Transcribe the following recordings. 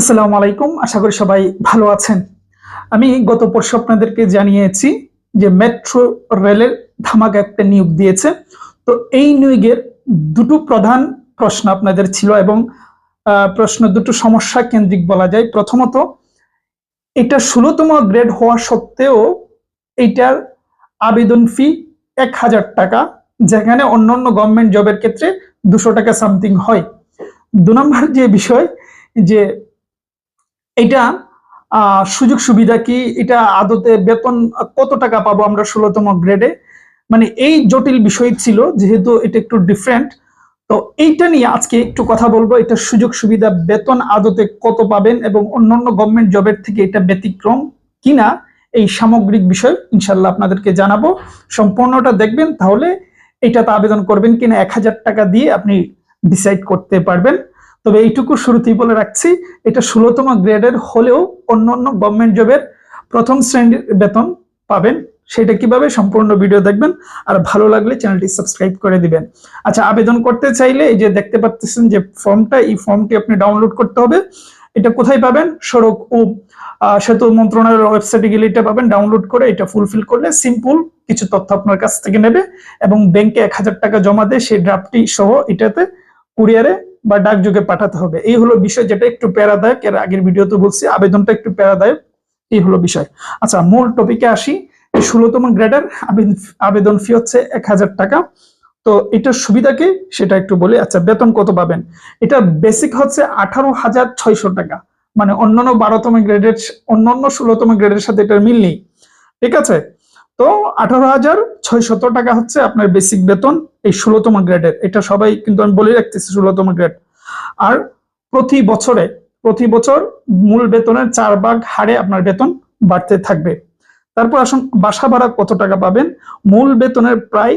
আসসালামু আলাইকুম। আশা করি সবাই ভালো আছেন। আমি গত পরশু আপনাদেরকে জানিয়েছি যে মেট্রো রেলের ধামাকা একটা নিয়োগ দিয়েছে। তো এই নিয়োগের দুটো প্রধান প্রশ্ন আপনাদের ছিল এবং প্রশ্ন দুটো সমস্যা কেন্দ্রিক বলা যায়। প্রথমত, এটা ষোলোতম গ্রেড হওয়া সত্ত্বেও এইটার আবেদন ফি এক হাজার টাকা, যেখানে অন্যান্য গভর্নমেন্ট জবের ক্ষেত্রে দুশো টাকা সামথিং হয়। দু নম্বর যে বিষয়, যে এটা সুযোগ সুবিধা কি? এটা আদতে বেতন কত টাকা পাবো আমরা ষোলোতম গ্রেডে মানে এই জটিল বিষয় ছিল, যেহেতু এটা একটু ডিফারেন্ট তো এইটা নিয়ে আজকে একটু কথা বলব। এটা সুযোগ সুবিধা বেতন আদতে কত পাবেন এবং অন্যান্য গভর্নমেন্ট জবের থেকে এটা ব্যতিক্রম কিনা এই সামগ্রিক বিষয় ইনশাল্লাহ আপনাদেরকে জানাব। সম্পূর্ণটা দেখবেন, তাহলে এটাতে আবেদন করবেন কিনা, এক হাজার টাকা দিয়ে আপনি ডিসাইড করতে পারবেন। তবে এইটুকু শুরুতেই বলে রাখছি, এটা ষোলোতম গ্রেডের হলেও অন্য অন্য গভর্নমেন্ট জবের প্রথম শ্রেণির বেতন পাবেন। সেটা কীভাবে সম্পূর্ণ ভিডিও দেখবেন, আর ভালো লাগলে চ্যানেলটি সাবস্ক্রাইব করে দিবেন। আচ্ছা আবেদন করতে চাইলে এই যে দেখতে পাচ্ছেন যে ফর্মটা এই ফর্মটি আপনি ডাউনলোড করতে হবে। এটা কোথায় পাবেন? সড়ক ও সেতু মন্ত্রণালয়ের ওয়েবসাইটে গেলে এটা পাবেন। ডাউনলোড করে এটা ফুলফিল করলে সিম্পল কিছু তথ্য আপনার কাছ থেকে নেবে এবং ব্যাংকে এক হাজার টাকা জমা দিয়ে সেই ড্রাফটি সহ এটাতে কুরিয়ারে বা ডাকযোগে পাঠাতে হবে। এই হলো বিষয় যেটা একটু প্যারাদায়ক। এর আগের ভিডিওতে বলছি, আবেদনটা একটু প্যারাদায়ক। এই হলো বিষয়। আচ্ছা মূল টপিকে আসি। ষোলোতম গ্রেডের আবেদন ফি হচ্ছে এক হাজার টাকা। তো এটার সুবিধা কি? সেটা একটু বলি। আচ্ছা বেতন কত পাবেন? এটা বেসিক হচ্ছে আঠারো হাজার ছয়শো টাকা। মানে অন্যান্য বারোতম গ্রেডের অন্যান্য ষোলোতম গ্রেডের সাথে এটার মিল নেই। ঠিক আছে? তো আঠারো হাজার ছয়শত টাকা হচ্ছে আপনার বেসিক বেতন এই ষোলোতম গ্রেডের এটা সবাই কিন্তু আমি বলে রাখতেছি, ষোলোতম গ্রেড আর প্রতি বছরে, প্রতি বছর মূল বেতনের চার ভাগ হারে আপনার বেতন বাড়তে থাকবে। তারপর আসুন, বাসা ভাড়া কত টাকা পাবেন? মূল বেতনের প্রায়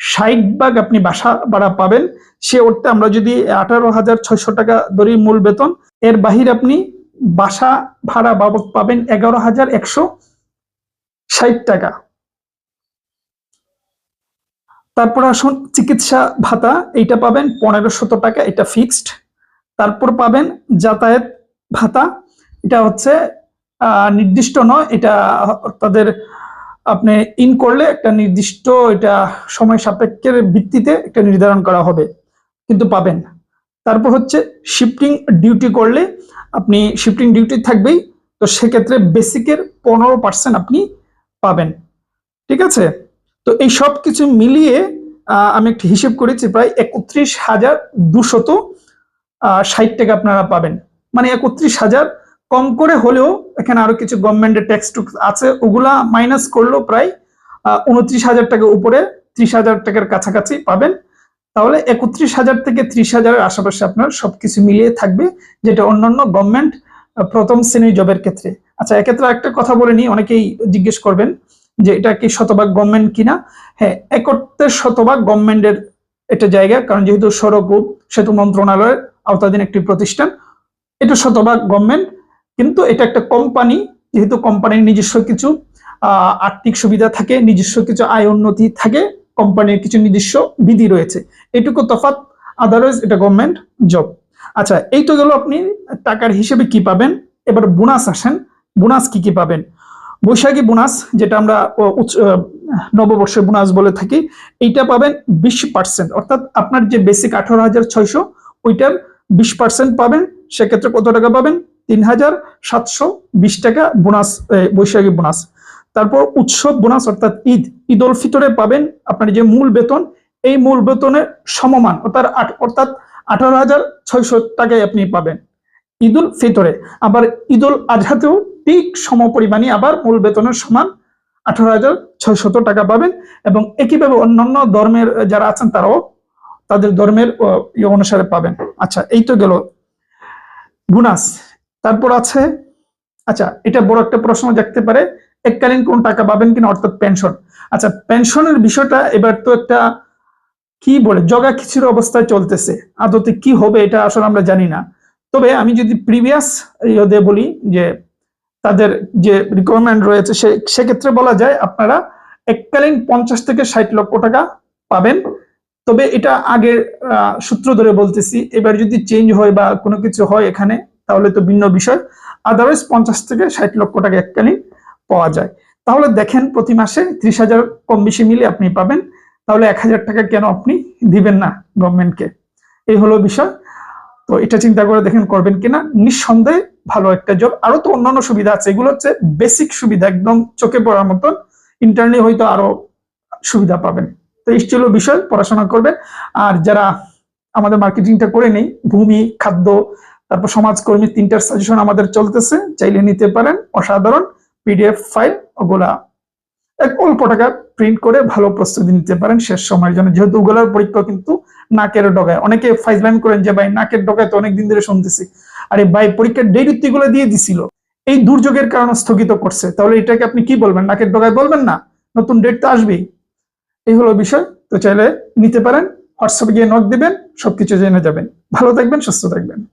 ষাট ভাগ আপনি বাসা ভাড়া পাবেন। সে অর্থে আমরা যদি আঠারো হাজার ছয়শো টাকা ধরি মূল বেতন, এর বাহিরে আপনি বাসা ভাড়া বাবদ পাবেন এগারো হাজার একশো ষাট টাকা। তারপর আসুন, চিকিৎসা ভাতা, এইটা পাবেন পনেরোশত টাকা, এটা ফিক্সড তারপর পাবেন যাতায়াত ভাতা, এটা হচ্ছে নির্দিষ্ট নয়, এটা তাদের আপনি ইন করলে একটা নির্দিষ্ট এটা সময় সাপেক্ষের ভিত্তিতে একটা নির্ধারণ করা হবে, কিন্তু পাবেন। তারপর হচ্ছে শিফটিং ডিউটি করলে আপনি শিফটিং ডিউটি থাকবেই, তো সেক্ষেত্রে বেসিকের পনেরো পার্সেন্ট আপনি পাবেন। ঠিক আছে? তো এই সব কিছু মিলিয়ে আমি একটি হিসেব করেছি প্রায় একত্রিশ হাজার দুশত ষাট টাকা আপনারা পাবেন। মানে একত্রিশ হাজার কম করে হলেও এখানে আরও কিছু গভর্নমেন্টের ট্যাক্স আছে, ওগুলা মাইনাস করলেও প্রায় উনত্রিশ হাজার টাকা উপরে ত্রিশ হাজার টাকার কাছাকাছি পাবেন। তাহলে একত্রিশ হাজার থেকে ত্রিশ হাজারের আশেপাশে আপনার সবকিছু মিলিয়ে থাকবে, যেটা অন্যান্য গভর্নমেন্ট প্রথম শ্রেণির জবের ক্ষেত্রে। আচ্ছা এক্ষেত্রে একটা কথা বলে নিই, অনেকেই জিজ্ঞেস করবেন যে এটা কি শতভাগ গভর্নমেন্ট কিনা? হ্যাঁ একত্রের শতভাগ গভর্নমেন্টের এটা জায়গা, কারণ যেহেতু সড়ক ও সেতু মন্ত্রণালয়ের আওতাধীন একটি প্রতিষ্ঠান, এটা শতভাগ গভর্নমেন্ট কিন্তু এটা একটা কোম্পানি যেহেতু কোম্পানির নিজস্ব কিছু আর্থিক সুবিধা থাকে, নিজস্ব কিছু আয় উন্নতি থাকে কোম্পানির কিছু নিজস্ব বিধি রয়েছে। এটুকু তফাৎ আদারওয়াইজ এটা গভর্নমেন্ট জব আচ্ছা এই তো গেল আপনি, টাকার হিসেবে কি পাবেন? এবার বোনাস আসেন, বোনাস কি কি পাবেন? বৈশাখী বোনাস, যেটা আমরা নববর্ষের বোনাস বলে থাকি, এইটা পাবেন বিশ পার্সেন্ট অর্থাৎ আপনার যে বেসিক আঠারো হাজার ছয়শো, ওইটার বিশ পার্সেন্ট পাবেন। সেক্ষেত্রে কত টাকা পাবেন? তিন হাজার সাতশো বিশ টাকা বোনাস বৈশাখী বোনাস। তারপর উৎসব বোনাস, অর্থাৎ ঈদ। ঈদ উল ফিতরে পাবেন আপনার যে মূল বেতন, এই মূল বেতনের সমমান, অর্থাৎ অর্থাৎ আঠারো হাজার ছয়শো টাকায় আপনি পাবেন ঈদ উল ফিতরে। আবার ঈদ উল আজহাতেও ঠিক সম পরিমাণই আবার মূল বেতনের সমান আঠারো হাজার ছয়শত টাকা পাবেন এবং একইভাবে অন্যান্য ধর্মের যারা আছেন তারাও তাদের ধর্মের ইয়ে অনুসারে পাবেন। আচ্ছা এই তো গেল বোনাস। তারপর আছে আচ্ছা এটা বড় একটা প্রশ্ন দেখতে পারে, এককালীন কোন টাকা পাবেন কিনা, অর্থাৎ পেনশন। আচ্ছা পেনশনের বিষয়টা এবার তো একটা কি বলে, জগা খিচুড়ি অবস্থায় চলতেছে। আদতে কি হবে এটা আসলে আমরা জানি না। তবে আমি যদি প্রিভিয়াস ইয়ে বলি যে তাদের যে রিকোয়ারমেন্ট রয়েছে, সে, সেক্ষেত্রে বলা যায় আপনারা এককালীন পঞ্চাশ থেকে ষাট লক্ষ টাকা পাবেন। তবে এটা আগের সূত্র ধরে বলতেছি, এবার যদি চেঞ্জ হয় বা কোনো কিছু হয় এখানে, তাহলে তো ভিন্ন বিষয়। আদারওয়াইজ পঞ্চাশ থেকে ষাট লক্ষ টাকা এককালীন পাওয়া যায়। তাহলে দেখেন, প্রতি মাসে ত্রিশ হাজার কম বেশি মিলে আপনি পাবেন। তাহলে এক হাজার টাকা কেন আপনি দিবেন না গভর্নমেন্টকে এই হলো বিষয়। তো এটা চিন্তা করে দেখেন করবেন কিনা? নিঃসন্দেহে ভালো একটা জব আরও তো অন্যান্য সুবিধা আছে। এগুলো হচ্ছে বেসিক সুবিধা, একদম চোখে পড়ার মতন। ইন্টারনেট হয়তো আরও সুবিধা পাবেন। তো এই ছিল বিষয়, পড়াশোনা করবেন। আর যারা আমাদের মার্কেটিংটা করে নেই, ভূমি, খাদ্য, তারপর সমাজকর্মী, তিনটার সাজেশন আমাদের চলতেছে। চাইলে নিতে পারেন। অসাধারণ। পিডিএফ ফাইল ওগুলা এক অল্প টাকা প্রিন্ট করে ভালো প্রস্তুতি নিতে পারেন শেষ সময়ের জন্য। যেহেতু ওগুলার পরীক্ষা কিন্তু নাকের ডগায়। অনেকে ফাইজলাইন করেন যে, ভাই, নাকের ডগায় তো অনেকদিন ধরে শুনতেছি। আরে, ভাই, পরীক্ষার ডেটগুলো দিয়ে দিছিল। এই দুর্যোগের কারণে স্থগিত করছে। তাহলে এটাকে আপনি কি বলবেন? নাকের ডগায় বলবেন না? নতুন ডেট তো আসবেই। এই হলো বিষয়। তো চাইলে নিতে পারেন। হোয়াটসঅ্যাপে গিয়ে নক দিবেন, সবকিছু জেনে যাবেন। ভালো থাকবেন, সুস্থ থাকবেন।